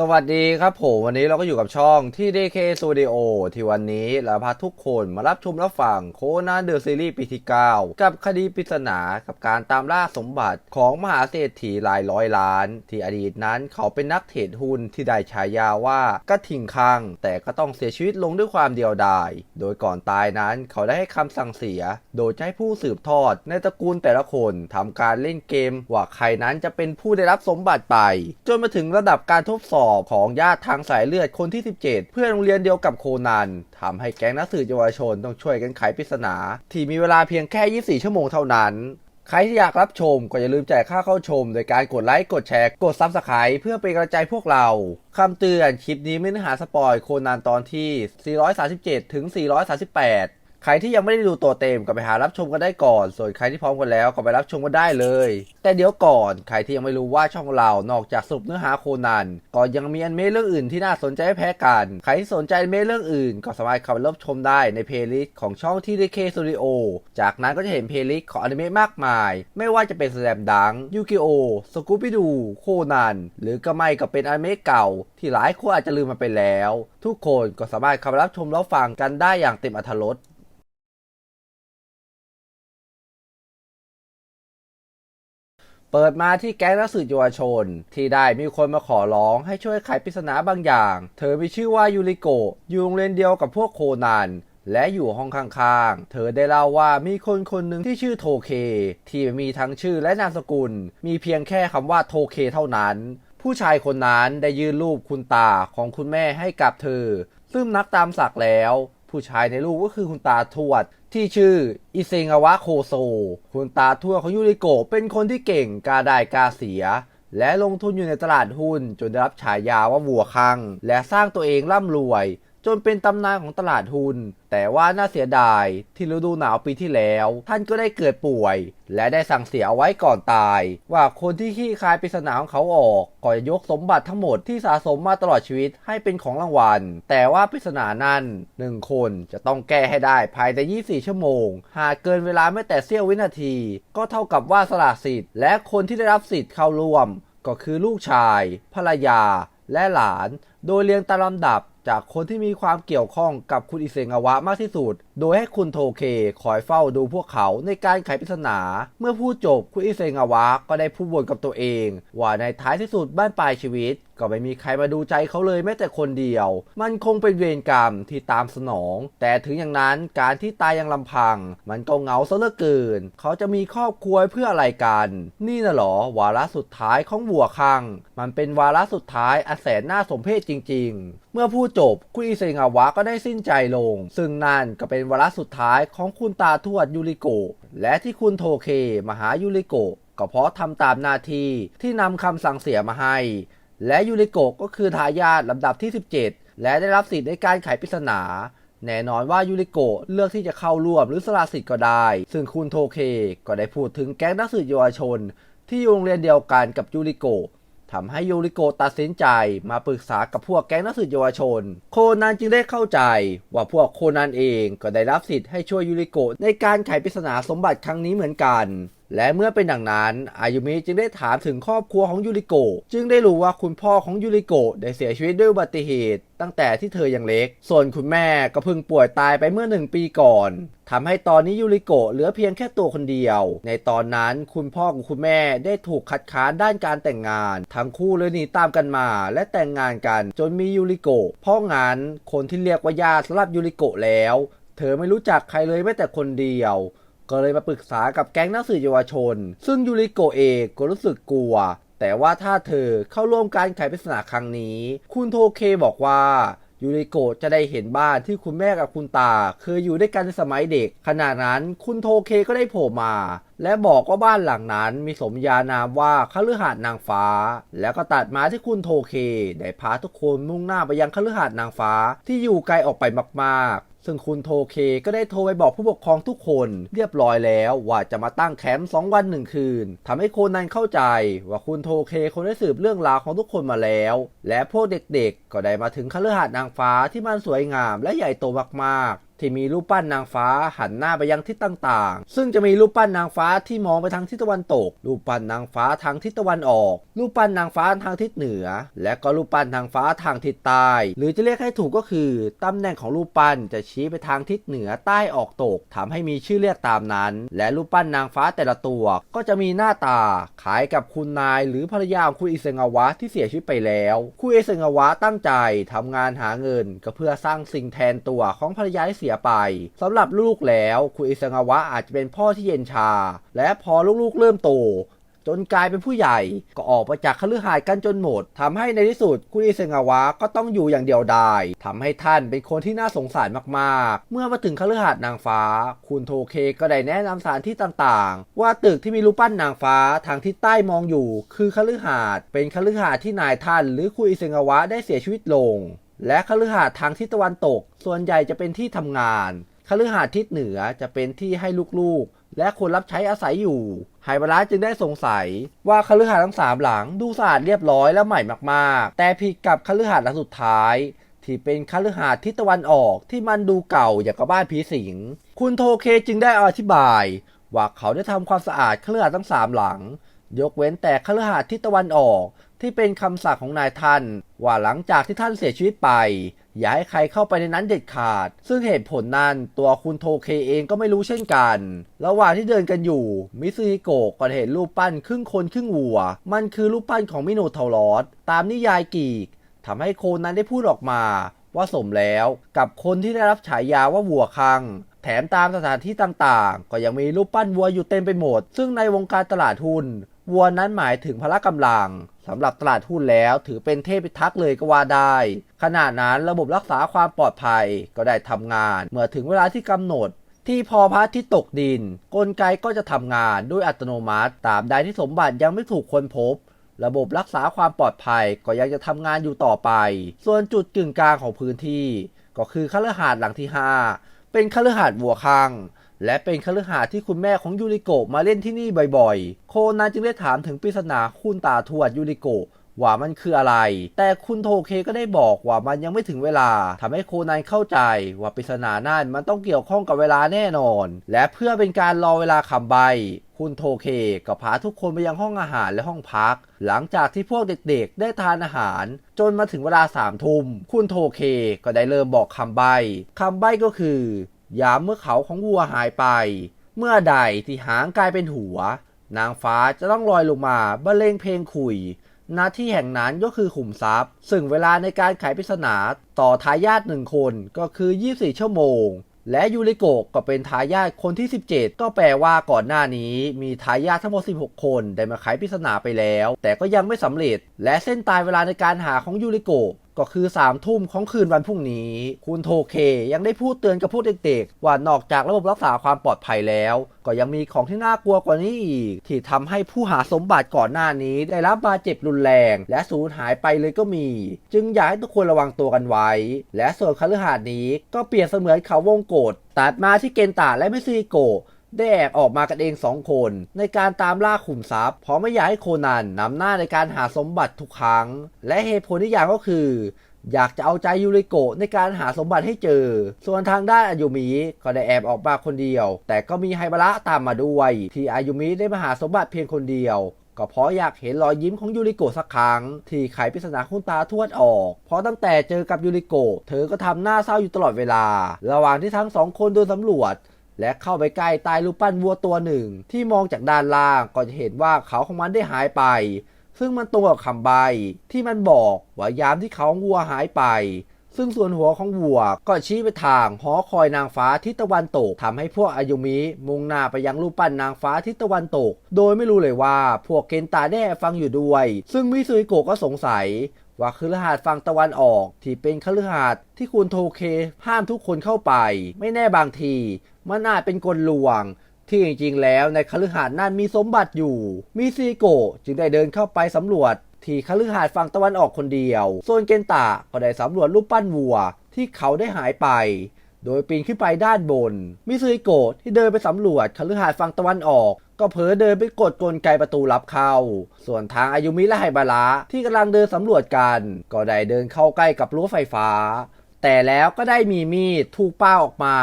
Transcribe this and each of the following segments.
สวัสดีครับผมวันนี้เราก็อยู่กับช่องที่ DK Studio ที่วันนี้เราพาทุกคนมารับชมรับฟังโคนันเดอะซีรีส์ปีที่ 9 กับคดีปริศนากับการตามล่าสมบัติของมหาเศรษฐีหลายร้อยล้าน ที่อดีตนั้นเขาเป็นนักเทรดหุ้นที่ได้ฉายาว่ากระทิงคัง แต่ก็ต้องเสียชีวิตลงด้วยความเดียวดาย โดยก่อนตายนั้นเขาได้ให้คำสั่งเสีย โดยจะให้ผู้สืบทอด ในตระกูลแต่ละคนทำการเล่นเกมว่าใครนั้นจะเป็นผู้ได้รับสมบัติไป จนมาถึงระดับการทดสอบของญาติทางสายเลือดคนที่ 17 เพื่อนโรงเรียนเดียวกับโคนันทำให้แก๊งนักสืบเยาวชนต้องช่วยกันไขปริศนา ที่มีเวลาเพียงแค่ 24 ชั่วโมงเท่านั้นใครที่อยากรับชมก็อย่าลืมจ่ายค่าเข้าชม โดยการกดไลค์ กดแชร์ กดซับสไคร b ์เพื่อเป็นกำลังใจพวกเรา คำเตือนคลิปนี้ไม่เนื้อหาสปอยโคนันตอนที่ 437 ถึง 438 ใครที่ยังไม่ได้ดูตัวเต็มก็ไปหารับชมกันได้ก่อน ส่วนใครที่พร้อมกันแล้วก็ไปรับชมกันได้เลย แต่เดี๋ยวก่อนใครที่ยังไม่รู้ว่าช่องเรา นอกจากสรุปเนื้อหาโคนัน ก็ยังมีอนิเมะเรื่องอื่นที่น่าสนใจแพ้กัน ใครที่สนใจอนิเมะเรื่องอื่น ก็สามารถเข้าไปรับชมได้ในเพลย์ลิสต์ของช่องที่ DK Studio จากนั้นก็จะเห็นเพลย์ลิสต์ของอนิเมะมากมาย ไม่ว่าจะเป็นแสมดังยูกิโอสกูปิดูโคนัน หรือก็ไม่ก็เป็นอนิเมะเก่า ที่หลายคนอาจจะลืมมาไปแล้ว ทุกคนก็สามารถเข้าไปรับชมรับฟังกันได้อย่างเต็มอรรถรส เปิดมาที่แก๊งนักสืบเยาวชน ที่ได้มีคนมาขอร้องให้ช่วยไขปริศนาบางอย่าง เธอมีชื่อว่ายูริโกะอยู่โรงเรียนเดียวกับพวกโคนันและอยู่ห้องข้างๆ เธอได้เล่าว่ามีคนคนหนึ่งที่ชื่อโทเค ที่มีทั้งชื่อและนามสกุล มีเพียงแค่คำว่าโทเคเท่านั้น ผู้ชายคนนั้นได้ยื่นรูปคุณตาของคุณแม่ให้กับเธอ ซึ่งนับตามศักแล้ว ผู้ชายในรูปก็คือคุณตาทวด ที่ชื่ออิเซงาวะโคโซ คุณตาทั่วของยูริโกเป็นคนที่เก่งกาได้กาเสีย และลงทุนอยู่ในตลาดหุ้นจนได้รับฉายาว่าวัวคัง และสร้างตัวเองร่ำรวย จนเป็นตำนานของตลาดหุ้น แต่ว่าน่าเสียดายที่ฤดูหนาวปีที่แล้ว ท่านก็ได้เกิดป่วย และได้สั่งเสียเอาไว้ก่อนตาย ว่าคนที่ขี้คายปริศนาของเขาออกก็จะยกสมบัติทั้งหมดที่สะสมมาตลอดชีวิตให้เป็นของรางวัล แต่ว่าปริศนานั้นหนึ่งคนจะต้องแก้ให้ได้ภายใน 24 ชั่วโมง หากเกินเวลาแม้แต่เสี้ยววินาที ก็เท่ากับว่าสละสิทธิ์ และคนที่ได้รับสิทธิ์เข้าร่วม ก็คือลูกชาย ภรรยาและหลาน โดยเรียงตามลำดับ จากคนที่มีความเกี่ยวข้องกับคุณอิเซงาวะมากที่สุด โดยให้คุณโทเคคอยเฝ้าดูพวกเขาในการไขปริศนา เมื่อพูดจบคุณอิเซงาวะก็ได้พูดวนกับตัวเอง ว่าในท้ายที่สุดบ้านปลายชีวิต ก็ไม่มีใครมาดูใจเขาเลยแม้แต่คนเดียว มันคงเป็นเวรกรรมที่ตามสนอง แต่ถึงอย่างนั้นการที่ตายอย่างลำพัง มันก็เหงาซะเหลือเกิน เขาจะมีครอบครัวเพื่ออะไรกัน นี่น่ะหรอ วาระสุดท้ายของบัวคัง มันเป็นวาระสุดท้ายอันแสนน่าสมเพชจริง ๆ เมื่อพูดจบคุณอิเซงาวะก็ได้สิ้นใจลง ซึ่งนั่นก็เป็นวาระสุดท้ายของคุณตาทวดยูริโก และที่คุณโทเคมาหายูริโกก็เพราะทำตามหน้าที่ที่นำคำสั่งเสียมาให้ และยูริโกก็คือทายาทลำดับที่ 17 และได้รับสิทธิ์ในการไขปริศนา แน่นอนว่ายูริโกเลือกที่จะเข้าร่วมหรือสละสิทธิ์ก็ได้ ซึ่งคุณโทเคก็ได้พูดถึงแก๊งนักสืบเยาวชน ที่อยู่โรงเรียนเดียวกันกับยูริโก ทำให้ยูริโกตัดสินใจมาปรึกษากับพวกแก๊งนักสืบเยาวชน โคนันจึงได้เข้าใจว่าพวกโคนันเองก็ได้รับสิทธิ์ให้ช่วยยูริโกในการไขปริศนาสมบัติครั้งนี้เหมือนกัน และเมื่อเป็นดังนั้นอายุมิจึงได้ถามถึงครอบครัวของยูริโกะจึงได้รู้ว่าคุณพ่อของยูริโกะได้เสียชีวิตด้วยอุบัติเหตุ ตั้งแต่ที่เธอยังเล็ก ส่วนคุณแม่ก็เพิ่งป่วยตายไปเมื่อหนึ่งปีก่อนทำให้ตอนนี้ยูริโกะเหลือเพียงแค่ตัวคนเดียว ในตอนนั้นคุณพ่อกับคุณแม่ได้ถูกคัดค้านด้านการแต่งงาน ทั้งคู่เลยหนีตามกันมา และแต่งงานกัน จนมียูริโกะเพราะงั้นคนที่เรียกว่าญาติสำหรับยูริโกะแล้ว เธอไม่รู้จักใครเลยแม้แต่คนเดียว ก็เลยมาปรึกษากับแก๊งนักสืบเยาวชน ซึ่งยูริโกเองก็รู้สึกกลัว แต่ว่าถ้าเธอเข้าร่วมการไขปริศนาครั้งนี้ คุณโทเคบอกว่ายูริโกจะได้เห็นบ้านที่คุณแม่กับคุณตา เคยอยู่ด้วยกันในสมัยเด็ก ขณะนั้นคุณโทเคก็ได้โผล่มา และบอกว่าบ้านหลังนั้นมีสมญานามว่าคฤหาสน์นางฟ้า แล้วก็ตัดมาที่คุณโทเค ได้พาทุกคนมุ่งหน้าไปยังคฤหาสน์นางฟ้าที่อยู่ไกลออกไปมากๆ ซึ่งคุณโทเคก็ได้โทรไปบอกผู้ปกครองทุกคนเรียบร้อยแล้วว่าจะมาตั้งแคมป์2วันหนึ่งคืนทำให้โคนนันเข้าใจว่าคุณโทเคคนได้สืบเรื่องราวของทุกคนมาแล้ว และพวกเด็กๆ ก็ได้มาถึงคฤหาสน์นางฟ้าที่มันสวยงามและใหญ่โตมากๆ ที่มีรูปปั้นนางฟ้าหันหน้าไปยังทิศต่างๆ ซึ่งจะมีรูปปั้นนางฟ้าที่มองไปทางทิศตะวันตก รูปปั้นนางฟ้าทางทิศตะวันออก รูปปั้นนางฟ้าทางทิศเหนือ และก็รูปปั้นนางฟ้าทางทิศใต้ หรือจะเรียกให้ถูกก็คือตำแหน่งของรูปปั้นจะชี้ไปทางทิศเหนือใต้ออกตกทำให้มีชื่อเรียกตามนั้น และรูปปั้นนางฟ้าแต่ละตัว ก็จะมีหน้าตาคล้ายกับคุณนาย หรือภรรยาของคุณอิเซงาวะที่เสียชีวิตไปแล้วคุณอิเซงาวะตั้งใจทำงานหาเงิน ก็เพื่อสร้างสิ่งแทนตัวของภรรยาที่เสียไปสำหรับลูกแล้วคุณอิเซงาวะอาจจะเป็นพ่อที่เย็นชา และพอลูกๆเริ่มโตจนกลายเป็นผู้ใหญ่ก็ออกมาจากคฤหาสน์กันจนหมดทำให้ในที่สุดคุณอิเซงาวะก็ต้องอยู่อย่างเดียวดายทำให้ท่านเป็นคนที่น่าสงสารมากๆ เมื่อมาถึงคฤหาสน์นางฟ้า คุณโทเคก็ได้แนะนำสถานที่ต่างๆ ว่าตึกที่มีรูปปั้นนางฟ้าทางทิศใต้มองอยู่ คือคฤหาสน์เป็นคฤหาสน์ที่นายท่าน หรือคุณอิเซงาวะได้เสียชีวิตลง และคฤหาสน์ทางทิศตะวันตก ส่วนใหญ่จะเป็นที่ทำงานคฤหาสน์ทิศเหนือจะเป็นที่ให้ลูกๆ และคนรับใช้อาศัยอยู่ไฮบาระจึงได้สงสัยว่าคฤหาสน์ทั้งสามหลังดูสะอาดเรียบร้อยและใหม่มากๆ แต่ผิดกับคฤหาสน์หลังสุดท้าย ที่เป็นคฤหาสน์ทิศตะวันออกที่มันดูเก่าอย่างกับบ้านผีสิง คุณโทเคจึงได้อธิบาย ว่าเขาได้ทำความสะอาดคฤหาสน์ทั้งสามหลัง ยกเว้นแต่คฤหาสน์ทิศตะวันออก ที่เป็นคำสั่งของนายท่าน ว่าหลังจากที่ท่านเสียชีวิตไป อย่าให้ใครเข้าไปในนั้นเด็ดขาด ซึ่งเหตุผลนั้นตัวคุณโทเคเองก็ไม่รู้เช่นกัน ระหว่างที่เดินกันอยู่ มิซึฮิโกะก็เห็นรูปปั้นครึ่งคนครึ่งวัว มันคือรูปปั้นของมิโนเทาลอสตามนิยายกีกทำให้โคนนั้นได้พูดออกมาว่าสมแล้วกับคนที่ได้รับฉายาว่าวัวคัง แถมตามสถานที่ต่างๆ ก็ยังมีรูปปั้นวัวอยู่เต็มไปหมด ซึ่งในวงการตลาดหุ้น วัวนั้นหมายถึงพละกำลังสำหรับตลาดหุ้นแล้วถือเป็นเทพพิทักษ์เลยก็ว่าได้ ขณะนั้นระบบรักษาความปลอดภัยก็ได้ทำงาน เมื่อถึงเวลาที่กำหนด ที่พอพระทิตย์ตกดิน กลไกก็จะทำงานด้วยอัตโนมัติ ตามใดที่สมบัติยังไม่ถูกค้นพบ ระบบรักษาความปลอดภัยก็ยังจะทำงานอยู่ต่อไป ส่วนจุดกึ่งกลางของพื้นที่ ก็คือคฤหาสน์หลังที่ 5 เป็นคฤหาสน์วัวคัง และเป็นคฤหาสน์ที่คุณแม่ของยูริโกะมาเล่นที่นี่บ่อยๆ โคนันจึงได้ถามถึงปริศนาคุณตาทวดยูริโกะว่ามันคืออะไร แต่คุณโทเคก็ได้บอกว่ามันยังไม่ถึงเวลาทำให้โคนันเข้าใจว่าปริศนานั่นมันต้องเกี่ยวข้องกับเวลาแน่นอน และเพื่อเป็นการรอเวลาคำใบ คุณโทเคก็พาทุกคนไปยังห้องอาหารและห้องพัก หลังจากที่พวกเด็กๆ ได้ทานอาหาร จนมาถึงเวลาสามทุ่ม คุณโทเคก็ได้เริ่มบอกคำใบคำใบก็คือ ยามเมื่อเขาของวัวหายไป เมื่อใดที่หางกลายเป็นหัว นางฟ้าจะต้องลอยลงมาบรรเลงเพลงคุยหน้าที่แห่งนั้นก็คือขุมทรัพย์ ซึ่งเวลาในการไขปริศนาต่อทายาทหนึ่งคนก็คือ 24 ชั่วโมง และยูริโกะก็เป็นทายาทคนที่ 17 ก็แปลว่าก่อนหน้านี้ มีทายาททั้งหมด 16 คนได้มาไขปริศนาไปแล้ว แต่ก็ยังไม่สำเร็จ และเส้นตายเวลาในการหาของยูริโกะ ก็คือ3ามทุ่มของคืนวันพรุ่งนี้ คุณโทเคยังได้พูดเตือนกับพวกเด็กๆ ว่านอกจากระบบรักษาความปลอดภัยแล้ว ก็ยังมีของที่น่ากลัวกว่านี้อีก ที่ทำให้ผู้หาสมบัติก่อนหน้านี้ ได้รับบาดเจ็บรุนแรง และสูญหายไปเลยก็มี จึงอยากให้ทุกคนระวังตัวกันไว้ และส่วนคฤหาสน์นี้ก็เปรียบเสมือนเขาวงกฏตัดมาที่เกนตาและไมซิโกะ ได้แอบออกมากันเองสองคน ในการตามล่าขุมทรัพย์เพราะไม่อยากให้โคนันนำหน้าในการหาสมบัติทุกครั้ง และเหตุผลที่อย่างก็คือ อยากจะเอาใจยูริโกะในการหาสมบัติให้เจอ ส่วนทางด้านอายุมิก็ได้แอบออกมาคนเดียว แต่ก็มีไฮบาระตามมาด้วย ที่อายุมิได้มาหาสมบัติเพียงคนเดียวก็เพราะอยากเห็นรอยยิ้มของยูริโกะสักครั้ง ที่ไขปริศนาคุณตาทวดออก เพราะตั้งแต่เจอกับยูริโกะเธอก็ทำหน้าเศร้าอยู่ตลอดเวลา ระหว่างที่ทั้งสองคนเดินสำรวจ และเข้าไปใกล้ใต้รูปปั้นวัวตัวหนึ่ง ที่มองจากด้านล่างก็จะเห็นว่าเขาของมันได้หายไป ซึ่งมันตรงกับคำใบที่มันบอกว่ายามที่เขาของวัวหายไป ซึ่งส่วนหัวของวัวก็ชี้ไปทางหอคอยนางฟ้าทิศตะวันตกทำให้พวกอายุมิมุ่งหน้าไปยังรูปปั้นนางฟ้าทิศตะวันตก โดยไม่รู้เลยว่าพวกเกนตาได้แอบฟังอยู่ด้วย ซึ่งมิซุยโกะก็สงสัย ว่าคฤหาสน์ฝั่งตะวันออก ที่เป็นคฤหาสน์ที่คุณโทเคห้ามทุกคนเข้าไป ไม่แน่บางที มันอาจเป็นกลลวง ที่จริงๆแล้วในคฤหาสน์นั้นมีสมบัติอยู่มิซิโกจึงได้เดินเข้าไปสำรวจ ที่คฤหาสน์ฝั่งตะวันออกคนเดียว ส่วนเกนตะก็ได้สำรวจรูปปั้นวัว ที่เขาได้หายไป โดยปีนขึ้นไปด้านบน มิซุยโกะที่เดินไปสำรวจคฤหาสน์ฝั่งตะวันออก ก็เผลอเดินไปกดกลไกประตูลับเข้า ส่วนทางอายุมิและไฮบาระที่กำลังเดินสำรวจกัน ก็ได้เดินเข้าใกล้กับรั้วไฟฟ้า แต่แล้วก็ได้มีมีดถูกป้าออกมา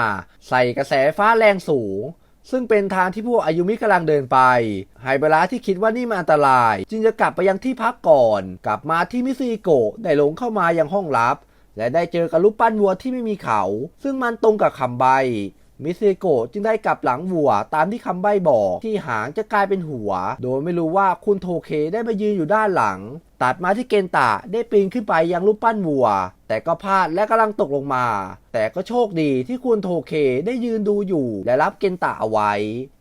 ใส่กระแสฟ้าแรงสูง ซึ่งเป็นทางที่พวกอายุมิกำลังเดินไป ไฮเบระที่คิดว่านี่มันอันตราย จึงจะกลับไปยังที่พักก่อน กลับมาที่มิซิโกะได้หลงเข้ามายังห้องลับ และได้เจอกับรูปปั้นวัวที่ไม่มีเขา ซึ่งมันตรงกับคำใบ มิซิโกะจึงได้กลับหลังวัว ตามที่คำใบ้บอกที่หางจะกลายเป็นหัว โดยไม่รู้ว่าคุณโทเคได้มายืนอยู่ด้านหลัง ตัดมาที่เกนตะได้ปีนขึ้นไปยังรูปปั้นวัว แต่ก็พลาดและกำลังตกลงมา แต่ก็โชคดีที่คุณโทเคได้ยืนดูอยู่ และรับเกนตะเอาไว้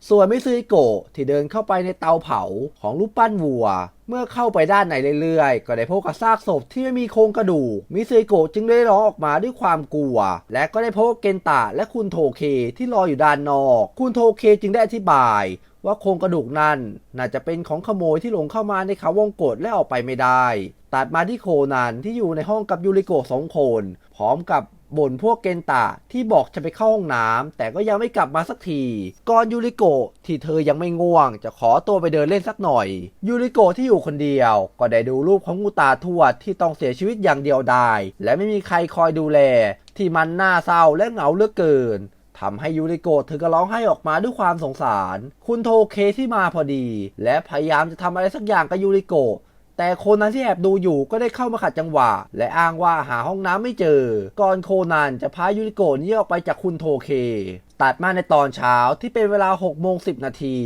ส่วนมิซิโกะที่เดินเข้าไปในเตาเผาของรูปปั้นวัว เมื่อเข้าไปด้านในเรื่อยๆ ก็ได้พบกับซากศพที่ไม่มีโครงกระดูก มิซิโกะจึงได้ร้องออกมาด้วยความกลัว และก็ได้พบกับเกนตะและคุณโทเคที่รออยู่ด้านนอก คุณโทเคจึงได้อธิบายว่าโครงกระดูกนั้นน่าจะเป็นของขโมยที่หลงเข้ามาในเขาวงกฏและออกไปไม่ได้ ตัดมาที่โคนันที่อยู่ในห้องกับยูริโกะสองคน พร้อมกับ บ่นพวกเกนตะที่บอกจะไปเข้าห้องน้ำแต่ก็ยังไม่กลับมาสักทีก่อนยูริโกะที่เธอยังไม่ง่วง จะขอตัวไปเดินเล่นสักหน่อย ยูริโกะที่อยู่คนเดียว ก็ได้ดูรูปของงูตาทวดที่ต้องเสียชีวิตอย่างเดียวดายและไม่มีใครคอยดูแล ที่มันน่าเศร้าและเหงาเหลือเกินทำให้ยูริโกะถึงกับร้องไห้ออกมาด้วยความสงสาร คุณโทเคที่มาพอดี และพยายามจะทำอะไรสักอย่างกับยูริโกะ แต่โคนันที่แอบดูอยู่ก็ได้เข้ามาขัดจังหวะ และอ้างว่าหาห้องน้ำไม่เจอ ก่อนโคนันจะพายูริโกะนี้ออกไปจากคุณโทเค ตัดมาในตอนเช้าที่เป็นเวลา6โมง10 นาที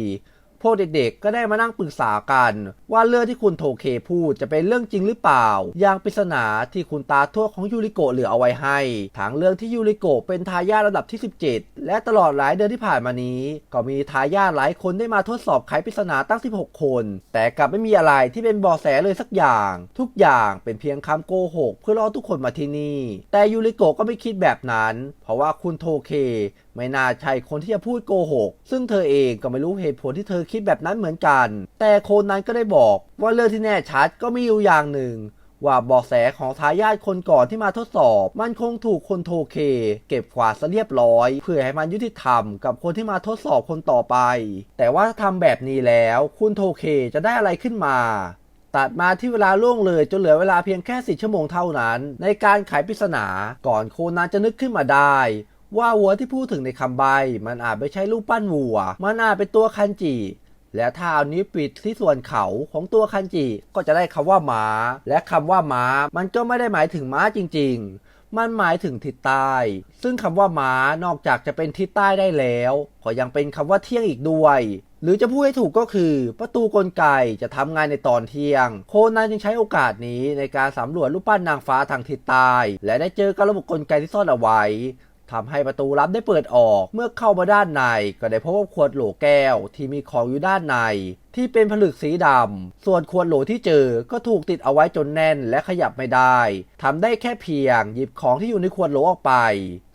พวกเด็กๆ ก็ได้มานั่งปรึกษากัน ว่าเรื่องที่คุณโทเคพูดจะเป็นเรื่องจริงหรือเปล่า อย่างปริศนาที่คุณตาทวดของยูริโกะเหลือเอาไว้ให้ทั้งเรื่องที่ยูริโกะเป็นทายาทระดับที่ 17 และตลอดหลายเดือนที่ผ่านมานี้ ก็มีทายาทหลายคนได้มาทดสอบไขปริศนาตั้ง 16 คน แต่กลับไม่มีอะไรที่เป็นเบาะแสเลยสักอย่าง ทุกอย่างเป็นเพียงคำโกหก เพื่อล่อทุกคนมาที่นี่ แต่ยูริโกะก็ไม่คิดแบบนั้น เพราะว่าคุณโทเค ไม่น่าใช่คนที่จะพูดโกหก ซึ่งเธอเองก็ไม่รู้เหตุผลที่เธอคิดแบบนั้นเหมือนกัน แต่โคนนั้นก็ได้บอกว่าเรื่องที่แน่ชัดก็มีอยู่อย่างหนึ่ง ว่าเบาะแสของทายาทคนก่อนที่มาทดสอบ มันคงถูกคนโทเค เก็บกวาดซะเรียบร้อย เพื่อให้มันยุติธรรมกับคนที่มาทดสอบคนต่อไป แต่ว่าถ้าทำแบบนี้แล้วคุณโทเคจะได้อะไรขึ้นมาตัดมาที่เวลาล่วงเลยจนเหลือเวลาเพียงแค่สิชั่วโมงเท่านั้น ในการไขปริศนาก่อนโคนันจะนึกขึ้นมาได้ ว่าวัวที่พูดถึงในคำใบ มันอาจไม่ใช่รูปปั้นวัว มันอาจเป็นตัวคันจิ และถ้าเอานิ้วปิดที่ส่วนเขาของตัวคันจิก็จะได้คำว่าหมา และคำว่าหมา มันก็ไม่ได้หมายถึงม้าจริง ๆ มันหมายถึงทิศใต้ ซึ่งคำว่าม้านอกจากจะเป็นทิศใต้ได้แล้วก็ยังเป็นคำว่าเที่ยงอีกด้วยหรือจะพูดให้ถูกก็คือ ประตูกลไกจะทำงานในตอนเที่ยง โคนันจึงใช้โอกาสนี้ในการสำรวจรูปปั้นนางฟ้าทางทิศใต้และได้เจอกับระบบกลไกที่ซ่อนเอาไว้ ทำให้ประตูลับได้เปิดออก เมื่อเข้ามาด้านใน ก็ได้พบว่าขวดโหลแก้วที่มีของอยู่ด้านใน ที่เป็นผลึกสีดำ ส่วนขวดโหลที่เจอก็ถูกติดเอาไว้จนแน่นและขยับไม่ได้ทำได้แค่เพียงหยิบของที่อยู่ในขวดโหลออกไป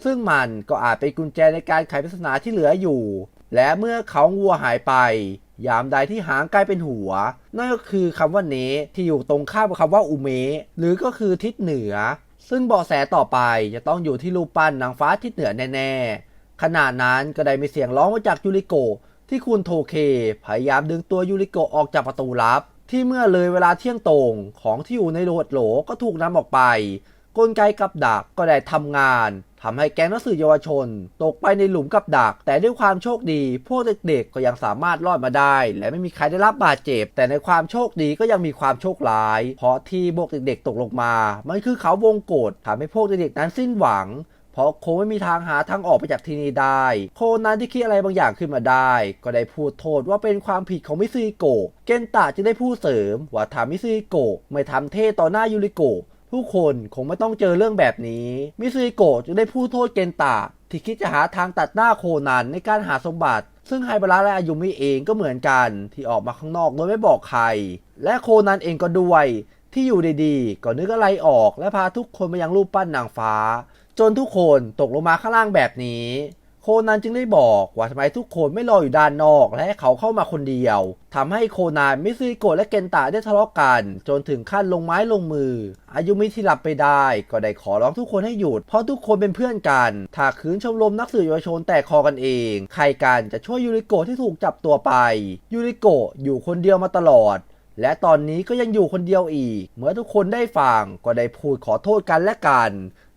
ซึ่งมันก็อาจเป็นกุญแจในการไขปริศนาที่เหลืออยู่ และเมื่อเขาวัวหายไป ยามใดที่หางกลายเป็นหัว นั่นก็คือคำว่าเนที่อยู่ตรงข้ามกับคำว่าอุเมหรือก็คือทิศเหนือ ซึ่งเบาะแสต่อไปจะต้องอยู่ที่รูปปั้นนางฟ้าทิศเหนือแน่ๆ ขณะนั้นก็ได้มีเสียงร้องมาจากยูริโกที่คุณโทเค พยายามดึงตัวยูริโกออกจากประตูลับ ที่เมื่อเลยเวลาเที่ยงตรงของที่อยู่ในโหลดโหลก็ถูกนำออกไป กลไกกับดักก็ได้ทำงาน ทำให้แก๊งนักสืบเยาวชน ตกไปในหลุมกับดัก แต่ด้วยความโชคดี พวกเด็กๆ ก็ยังสามารถรอดมาได้ และไม่มีใครได้รับบาดเจ็บ แต่ในความโชคดีก็ยังมีความโชคร้าย เพราะที่พวกเด็กๆ ตกลงมา มันคือเขาวงกฏทำให้พวกเด็กๆนั้นสิ้นหวังเพราะโคไม่มีทางหาทางออกไปจากที่นี่ได้ โคนั้นที่คิดอะไรบางอย่างขึ้นมาได้ ก็ได้พูดโทษว่าเป็นความผิดของมิซึโกะเกนตะจึงได้พูดเสริม ว่าทำมิซึโกะไม่ทำเท่ต่อหน้ายูริโกะ ผู้คนคงไม่ต้องเจอเรื่องแบบนี้ มิซึโกะจึงได้พูดโทษเกนตะที่คิดจะหาทางตัดหน้าโคนันในการหาสมบัติ ซึ่งไฮบาระและอายุมิเองก็เหมือนกัน ที่ออกมาข้างนอกโดยไม่บอกใคร และโคนันเองก็ด้วย ที่อยู่ดีๆก็นึกอะไรออก และพาทุกคนมายังรูปปั้นนางฟ้า จนทุกคนตกลงมาข้างล่างแบบนี้ โคนันจึงได้บอกว่าทำไมทุกคนไม่รออยู่ด้านนอกและให้เขาเข้ามาคนเดียวทำให้โคนันมิซึโกะและเกนตะได้ทะเลาะกัน จนถึงขั้นลงไม้ลงมือ อายุมิที่หลับไปได้ ก็ได้ขอร้องทุกคนให้หยุด เพราะทุกคนเป็นเพื่อนกัน ถ้าคืนชมรมนักสืบเยาวชนแตกคอกันเอง ใครกันจะช่วยยูริโกะที่ถูกจับตัวไปยูริโกะอยู่คนเดียวมาตลอดและตอนนี้ก็ยังอยู่คนเดียวอีก เมื่อทุกคนได้ฟังก็ได้พูดขอโทษกันและกัน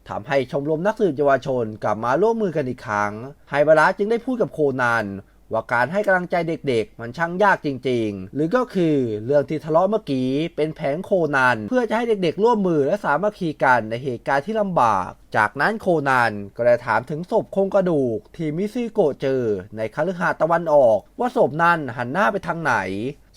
ทำให้ชมรมนักสืบเยาวชนกลับมาร่วมมือกันอีกครั้ง ไฮบาระจึงได้พูดกับโคนันว่าการให้กำลังใจเด็กๆ มันช่างยากจริงๆ หรือก็คือเรื่องที่ทะเลาะเมื่อกี้เป็นแผนโคนันเพื่อจะให้เด็กๆ ร่วมมือและสามัคคีกันในเหตุการณ์ที่ลำบาก จากนั้นโคนันก็ได้ถามถึงศพโครงกระดูก ที่มิซึโกะเจอ ในคฤหาสน์ตะวันออก ว่าศพนั้นหันหน้าไปทางไหน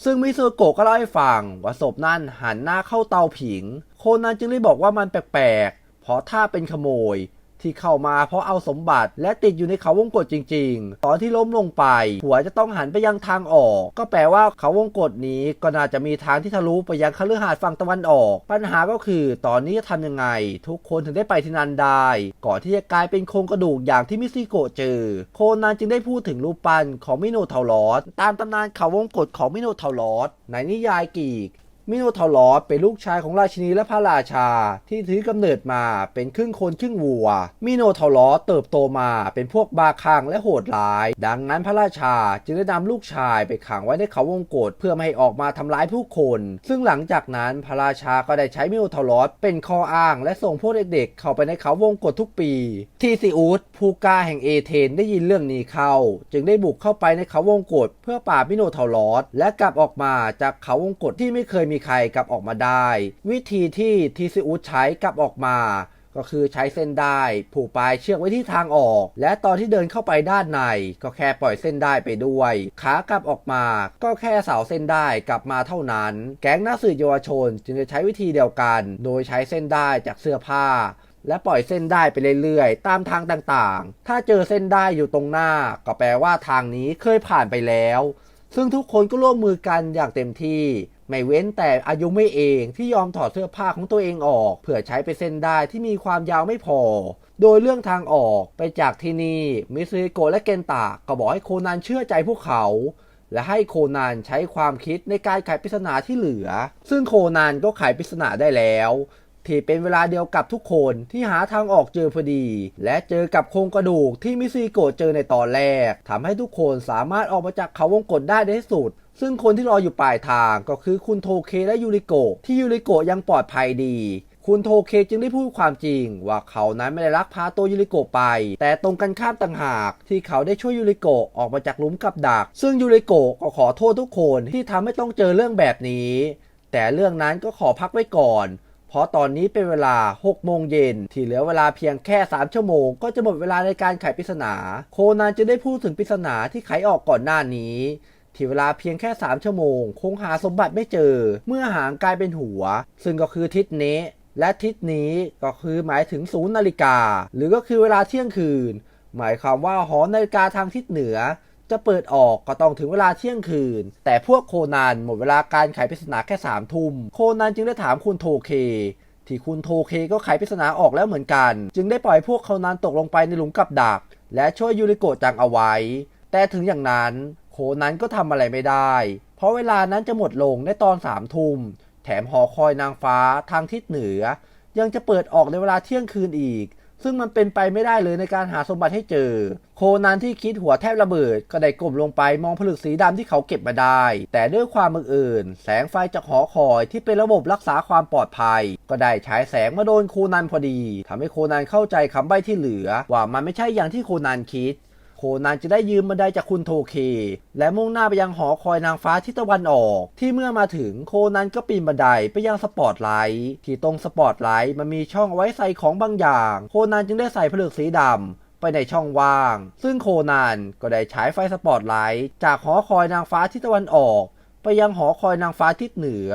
ซึ่งมิซึโกะก็เล่าให้ฟังว่าศพนั้นหันหน้าเข้าเตาผิง โคนันจึงได้บอกว่ามันแปลก เพราะถ้าเป็นขโมยที่เข้ามาเพราะเอาสมบัติและติดอยู่ในเขาวงกฏจริง ๆ ตอนที่ล้มลงไป หัวจะต้องหันไปยังทางออก ก็แปลว่าเขาวงกฏนี้ก็น่าจะมีทางที่ทะลุไปยังคฤหาสน์ฝั่งตะวันออก ปัญหาก็คือ ตอนนี้จะทำยังไง ทุกคนถึงได้ไปที่นั่นได้ ก่อนที่จะกลายเป็นโครงกระดูกอย่างที่มิซิโกะเจอ โคนันจึงได้พูดถึงรูปปั้นของมิโนเทาลอสตามตำนานเขาวงกฏของมิโนเทาลอสในนิยายกรีก มิโนทอลอสเป็นลูกชายของราชินีและพระราชา ที่ถือกำเนิดมาเป็นครึ่งคนครึ่งวัว มิโนทอลอสเติบโตมาเป็นพวกบาคังและโหดร้าย ดังนั้นพระราชาจึงได้นำลูกชายไปขังไว้ในเขาวงกฏเพื่อไม่ให้ออกมาทำร้ายผู้คน ซึ่งหลังจากนั้นพระราชาก็ได้ใช้มิโนทอลอสเป็นข้ออ้าง และส่งพวกเด็กๆ เข้าไปในเขาวงกฏทุกปี ทีซิอุสผู้กล้าแห่งเอเธนได้ยินเรื่องนี้เข้า จึงได้บุกเข้าไปในเขาวงกฏเพื่อปราบมิโนทอลอสและกลับออกมาจากเขาวงกฏที่ไม่เคยมีีใครกลับออกมาได้ วิธีที่ทีซิอุสใช้กลับออกมา ก็คือใช้เส้นได้ผูกปลายเชือกไว้ที่ทางออก และตอนที่เดินเข้าไปด้านใน ก็แค่ปล่อยเส้นได้ไปด้วย ขากลับออกมาก็แค่เสาเส้นได้กลับมาเท่านั้น แก๊งนักสืบเยาวชนจึงจะใช้วิธีเดียวกัน โดยใช้เส้นได้จากเสื้อผ้าและปล่อยเส้นได้ไปเรื่อยๆ ตามทางต่างๆ ถ้าเจอเส้นได้อยู่ตรงหน้า ก็แปลว่าทางนี้เคยผ่านไปแล้ว ซึ่งทุกคนก็ร่วมมือกันอย่างเต็มที่ ไม่เว้นแต่อายุไม่เองที่ยอมถอดเสื้อผ้าของตัวเองออก เพื่อใช้ไปเส้นได้ที่มีความยาวไม่พอ โดยเรื่องทางออกไปจากที่นี่มิซึโกะและเกนตะก็บอกให้โคนันเชื่อใจพวกเขา และให้โคนันใช้ความคิดในการไขปริศนาที่เหลือ ซึ่งโคนันก็ไขปริศนาได้แล้ว ที่เป็นเวลาเดียวกับทุกคนที่หาทางออกเจอพอดี และเจอกับโครงกระดูกที่มิซิโกะเจอในตอนแรกทำให้ทุกคนสามารถออกมาจากเขาวงกฏได้ในที่สุดซึ่งคนที่รออยู่ปลายทางก็คือคุณโทเคและยูริโกะที่ยูริโกะยังปลอดภัยดี คุณโทเคจึงได้พูดความจริง ว่าเขานั้นไม่ได้ลักพาตัวยูริโกะไป แต่ตรงกันข้ามต่างหาก ที่เขาได้ช่วยยูริโกะออกมาจากหลุมกับดัก ซึ่งยูริโกะก็ขอโทษทุกคนที่ทำให้ต้องเจอเรื่องแบบนี้ แต่เรื่องนั้นก็ขอพักไว้ก่อน เพราะตอนนี้เป็นเวลา 6 โมงเย็น ที่เหลือเวลาเพียงแค่ 3 ชั่วโมง ก็จะหมดเวลาในการไขปริศนา โคนันจะได้พูดถึงปริศนาที่ไขออกก่อนหน้านี้ที่เวลาเพียงแค่ 3 ชั่วโมง คงหาสมบัติไม่เจอ เมื่อหางกลายเป็นหัว ซึ่งก็คือทิศนี้และทิศนี้ก็คือหมายถึงศูนย์นาฬิกา หรือก็คือเวลาเที่ยงคืน หมายความว่าหอนาฬิกาทางทิศเหนือ จะเปิดออกก็ต้องถึงเวลาเที่ยงคืน แต่พวกโคนันหมดเวลาการไขปริศนาแค่สามทุ่ม โคนันจึงได้ถามคุณโทเค ที่คุณโทเคก็ไขปริศนาออกแล้วเหมือนกัน จึงได้ปล่อยพวกโคนันตกลงไปในหลุมกับดัก และช่วยยูริโกะจังเอาไว้ แต่ถึงอย่างนั้นโคนันก็ทำอะไรไม่ได้ เพราะเวลานั้นจะหมดลงในตอนสามทุ่ม แถมหอคอยนางฟ้าทางทิศเหนือ ยังจะเปิดออกในเวลาเที่ยงคืนอีก ซึ่งมันเป็นไปไม่ได้เลยในการหาสมบัติให้เจอ โคนันที่คิดหัวแทบระเบิด ก็ได้ก้มลงไปมองผลึกสีดำที่เขาเก็บมาได้ แต่ด้วยความบังเอิญแสงไฟจากหอคอยที่เป็นระบบรักษาความปลอดภัย ก็ได้ฉายแสงมาโดนโคนันพอดีทำให้โคนันเข้าใจคำใบ้ที่เหลือ ว่ามันไม่ใช่อย่างที่โคนันคิด โคนันจะได้ยืมบันไดจากคุณโทเค และมุ่งหน้าไปยังหอคอยนางฟ้าทิศตะวันออก ที่เมื่อมาถึงโคนันก็ปีนบันไดไปยังสปอตไลท์ที่ตรงสปอตไลท์มันมีช่องเอาไว้ใส่ของบางอย่าง โคนันจึงได้ใส่ผลึกสีดำไปในช่องว่าง ซึ่งโคนันก็ได้ฉายไฟสปอตไลท์จากหอคอยนางฟ้าทิศตะวันออก ไปยังหอคอยนางฟ้าทิศเหนือ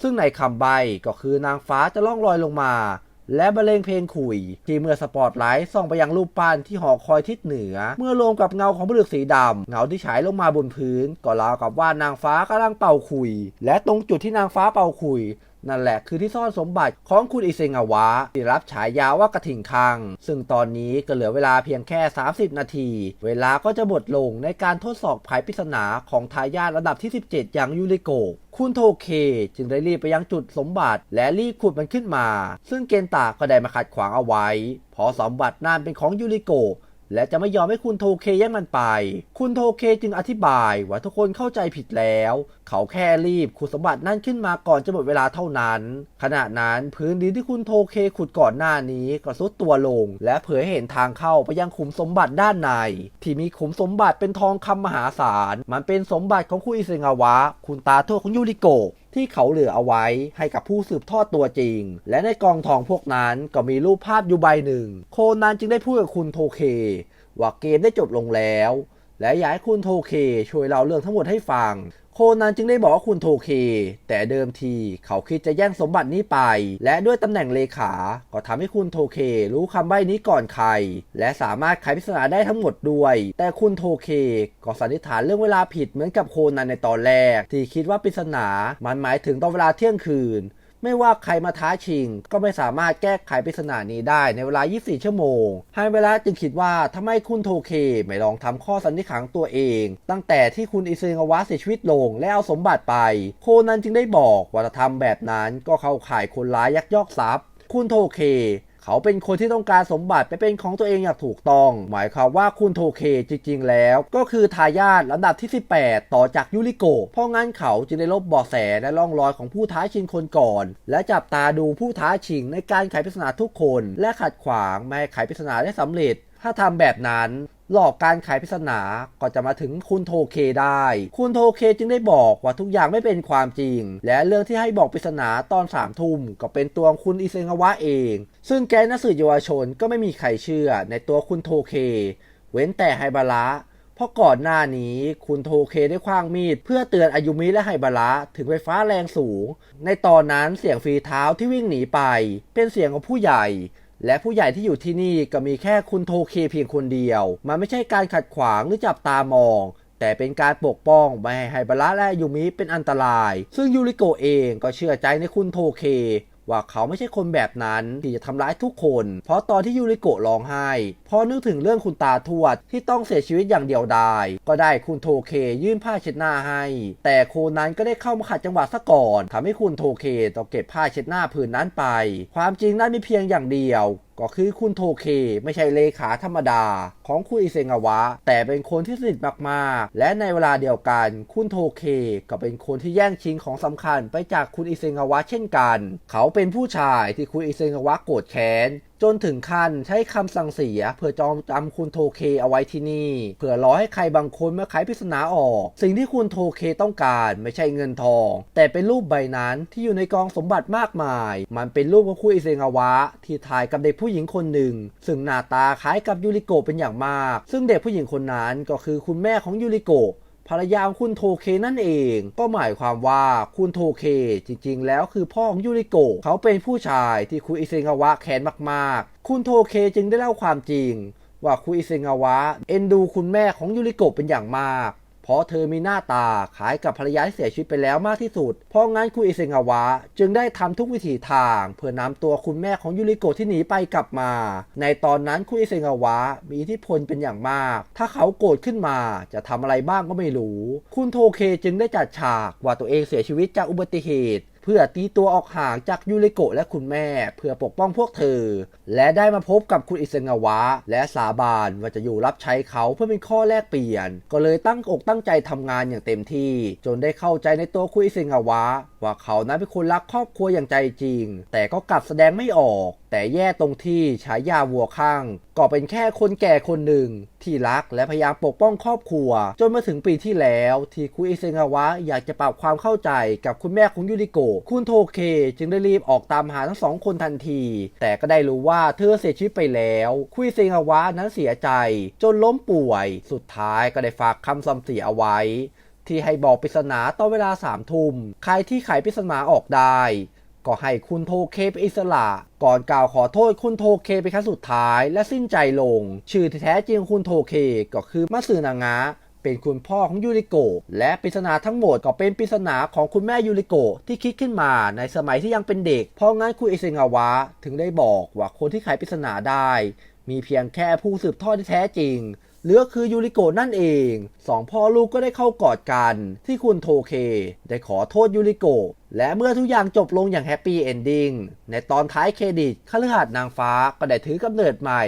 ซึ่งในคำใบก็คือนางฟ้าจะล่องลอยลงมา และบรรเลงเพลงขุย ที่เมื่อสปอตไลท์ส่องไปยังรูปปั้นที่หอคอยทิศเหนือ เมื่อรวมกับเงาของผลึกสีดำเงาที่ฉายลงมาบนพื้น ก็ราวกับว่านางฟ้ากำลังเป่าขุย และตรงจุดที่นางฟ้าเป่าขุย นั่นแหละคือที่ซ่อนสมบัติของคุณอิเซงาวะที่รับฉายาว่ากระถิ่งคัง ซึ่งตอนนี้ก็เหลือเวลาเพียงแค่ 30 นาที เวลาก็จะหมดลงในการทดสอบไขปริศนาของทายาทระดับที่ 17 อย่างยูริโกคุณโทเคจึงได้รีบไปยังจุดสมบัติ และรีบขุดมันขึ้นมา ซึ่งเกนตาก็ได้มาขัดขวางเอาไว้พราะสมบัตินั่นเป็นของยูริโก และจะไม่ยอมให้คุณโทเคแย่งมันไป คุณโทเคจึงอธิบายว่าทุกคนเข้าใจผิดแล้ว เขาแค่รีบขุดสมบัตินั่นขึ้นมาก่อนจะหมดเวลาเท่านั้น ขณะนั้นพื้นดินที่คุณโทเคขุดก่อนหน้านี้ก็ทรุดตัวลง และเผยให้เห็นทางเข้าไปยังขุมสมบัติด้านใน ที่มีขุมสมบัติเป็นทองคำมหาศาล มันเป็นสมบัติของคุณอิเซงาวะ คุณตาทวของยูริโกะ ที่เขาเหลือเอาไว้ให้กับผู้สืบทอดตัวจริง และในกองทองพวกนั้นก็มีรูปภาพอยู่ใบหนึ่ง โคนันจึงได้พูดกับคุณโทเค ว่าเกมได้จบลงแล้ว และอยากให้คุณโทเคช่วยเล่าเรื่องทั้งหมดให้ฟัง โคนันจึงได้บอกว่าคุณโทเค แต่เดิมทีเขาคิดจะแย่งสมบัตินี้ไป และด้วยตำแหน่งเลขา ก็ทำให้คุณโทเค รู้คำใบ้นี้ก่อนใคร และสามารถไขปริศนาได้ทั้งหมดด้วย แต่คุณโทเค ก็สันนิษฐานเรื่องเวลาผิดเหมือนกับโคนันในตอนแรก ที่คิดว่าปริศนา มันหมายถึงตอนเวลาเที่ยงคืน ไม่ว่าใครมาท้าชิง ก็ไม่สามารถแก้ไขปริศนานี้ได้ในเวลา 24 ชั่วโมงไฮเวลาจึงคิดว่าทำไมคุณโทเค ไม่ลองทำข้อสันนิษฐานตัวเอง ตั้งแต่ที่คุณอิซึงาวะเสียชีวิตลงและเอาสมบัติไป โคนันจึงได้บอกว่าถ้าทำแบบนั้นก็เข้าข่ายคนร้ายยักยอกทรัพย์ คุณโทเค เขาเป็นคนที่ต้องการสมบัติไปเป็นของตัวเองอย่างถูกต้อง หมายความว่าคุณโทเคจริง ๆ แล้ว ก็คือทายาทลำดับที่ 18 ต่อจากยูริโกเพราะงั้นเขาจึงได้ลบเบาะแสและร่องรอยของผู้ท้าชิงคนก่อน และจับตาดูผู้ท้าชิงในการไขปริศนาทุกคน และขัดขวางไม่ให้ไขปริศนาได้สำเร็จ ถ้าทำแบบนั้น หลอกการไขปริศนาก็จะมาถึงคุณโทเคได้ คุณโทเคจึงได้บอกว่าทุกอย่างไม่เป็นความจริง และเรื่องที่ให้บอกปริศนาตอนสามทุ่มก็เป็นตัวคุณอิเซงาวะเอง ซึ่งแกนักสืบเยาวชนก็ไม่มีใครเชื่อในตัวคุณโทเค เว้นแต่ไฮบาระเพราะก่อนหน้านี้คุณโทเคได้คว้างมีด เพื่อเตือนอายุมิและไฮบาระถึงไฟฟ้าแรงสูง ในตอนนั้นเสียงฝีเท้าที่วิ่งหนีไป เป็นเสียงของผู้ใหญ่ และผู้ใหญ่ที่อยู่ที่นี่ก็มีแค่คุณโทเคเพียงคนเดียว มันไม่ใช่การขัดขวางหรือจับตามอง แต่เป็นการปกป้องไม่ให้ไฮบาระและยูมิเป็นอันตราย ซึ่งยูริโกเองก็เชื่อใจในคุณโทเค ว่าเขาไม่ใช่คนแบบนั้นที่จะทำร้ายทุกคน เพราะตอนที่ยูริโกะร้องไห้พอนึกถึงเรื่องคุณตาทวดที่ต้องเสียชีวิตอย่างเดียวดายก็ได้คุณโทเคยื่นผ้าเช็ดหน้าให้ แต่โคนั้นก็ได้เข้ามาขัดจังหวะซะก่อนทำให้คุณโทเคต้องเก็บผ้าเช็ดหน้าผืนนั้นไป ความจริงนั้นมีเพียงอย่างเดียวก็คือคุณโทเคไม่ใช่เลขาธรรมดาของคุณอิเซงาวะ แต่เป็นคนที่สนิทมากๆ และในเวลาเดียวกัน คุณโทเคก็เป็นคนที่แย่งชิงของสำคัญไปจากคุณอิเซงาวะเช่นกัน เขาเป็นผู้ชายที่คุณอิเซงาวะโกรธแค้น จนถึงขั้นใช้คำสั่งเสียเพื่อจองจำคุณโทเคเอาไว้ที่นี่เพื่อรอให้ใครบางคนมาไขปริศนาออก สิ่งที่คุณโทเคต้องการไม่ใช่เงินทอง แต่เป็นรูปใบนั้นที่อยู่ในกองสมบัติมากมาย มันเป็นรูปของคุณอิเซงาวะ ที่ถ่ายกับเด็กผู้หญิงคนหนึ่ง ซึ่งหน้าตาคล้ายกับยูริโกเป็นอย่างมาก ซึ่งเด็กผู้หญิงคนนั้นก็คือคุณแม่ของยูริโก ภรรยาของคุณโทเคนั่นเอง ก็หมายความว่าคุณโทเคจริงๆ แล้วคือพ่อของยูริโกะเขาเป็นผู้ชายที่คุณอิเซงาวะแค้นมากๆ คุณโทเคจึงได้เล่าความจริง ว่าคุณอิเซงาวะเอ็นดูคุณแม่ของยูริโกะเป็นอย่างมาก เพราะเธอมีหน้าตาคล้ายกับภรรยาที่เสียชีวิตไปแล้วมากที่สุด เพราะงั้นคุณอิเซงาวะ จึงได้ทำทุกวิถีทาง เพื่อนำตัวคุณแม่ของยูริโกะที่หนีไปกลับมา ในตอนนั้นคุณอิเซงาวะมีอิทธิพลเป็นอย่างมาก ถ้าเขาโกรธขึ้นมาจะทำอะไรบ้างก็ไม่รู้ คุณโทเคจึงได้จัดฉากว่าตัวเองเสียชีวิตจากอุบัติเหตุ เพื่อตีตัวออกห่างจากยูริโกะและคุณแม่ เพื่อปกป้องพวกเธอ และได้มาพบกับคุณอิเซงาวะ และสาบานว่าจะอยู่รับใช้เขาเพื่อเป็นข้อแลกเปลี่ยน ก็เลยตั้งอกตั้งใจทำงานอย่างเต็มที่ จนได้เข้าใจในตัวคุณอิเซงาวะ ว่าเขานั้นเป็นคนรักครอบครัวอย่างใจจริง แต่ก็กลับแสดงไม่ออก แต่แย่ตรงที่ฉายาวัวข้างก็เป็นแค่คนแก่คนหนึ่ง ที่รักและพยายามปกป้องครอบครัว จนมาถึงปีที่แล้ว ที่คุณอิเซงาวะอยากจะปรับความเข้าใจกับคุณแม่ของยูริโกะคุณโทเคจึงได้รีบออกตามหาทั้งสองคนทันที แต่ก็ได้รู้ว่าเธอเสียชีวิตไปแล้วคุณอิเซงาวะนั้นเสียใจ จนล้มป่วย สุดท้ายก็ได้ฝากคำสั่งเสียเอาไว้ ที่ให้บอกปริศนาตอนเวลาสามทุ่มใครที่ไขปริศนาออกได้ ก็ให้คุณโทเคเป็นอิสระ ก่อนกล่าวขอโทษคุณโทเคเป็นครั้งสุดท้ายและสิ้นใจลง ชื่อที่แท้จริงคุณโทเคก็คือมัสึนางะเป็นคุณพ่อของยูริโกะและปริศนาทั้งหมดก็เป็นปริศนาของคุณแม่ยูริโกะที่คิดขึ้นมาในสมัยที่ยังเป็นเด็ก เพราะงั้นคุณอิเซงาวะถึงได้บอกว่าคนที่ไขปริศนาได้ มีเพียงแค่ผู้สืบทอดที่แท้จริง หรือคือยูริโกะนั่นเองสองพ่อลูกก็ได้เข้ากอดกันที่คุณโทเค ได้ขอโทษยูริโกะและเมื่อทุกอย่างจบลงอย่างแฮปปี้เอนดิ้งในตอนท้ายเครดิตคฤหาสน์นางฟ้าก็ได้ถือกำเนิดใหม่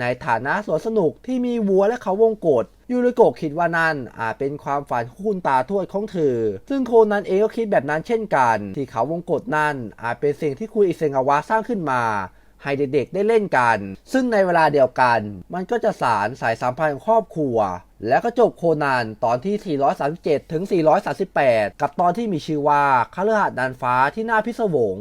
ในฐานะสวนสนุกที่มีวัวและเขาวงกฏยูริโกะคิดว่านั่นอาจเป็นความฝันของคุณตาทวดของเธอ ซึ่งโคนันเองก็คิดแบบนั้นเช่นกัน ที่เขาวงกฏนั่นอาจเป็นสิ่งที่คุณอิเซงาวะสร้างขึ้นมา ให้เด็กๆได้เล่นกัน ซึ่งในเวลาเดียวกัน มันก็จะสารสายสัมพันธ์ของครอบครัว และก็จบโคนันตอนที่ 437 ถึง 438 กับตอนที่มีชื่อว่าคฤหาสน์ดานฟ้าที่น่าพิศวง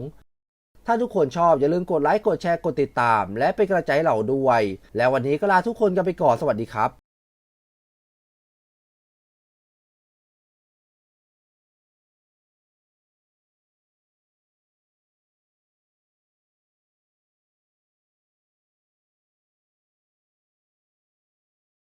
ถ้าทุกคนชอบอย่าลืมกดไลค์ กดแชร์ กดติดตาม และเป็นกระจายเหล่าด้วย แล้ววันนี้ก็ลาทุกคนกันไปก่อน สวัสดีครับ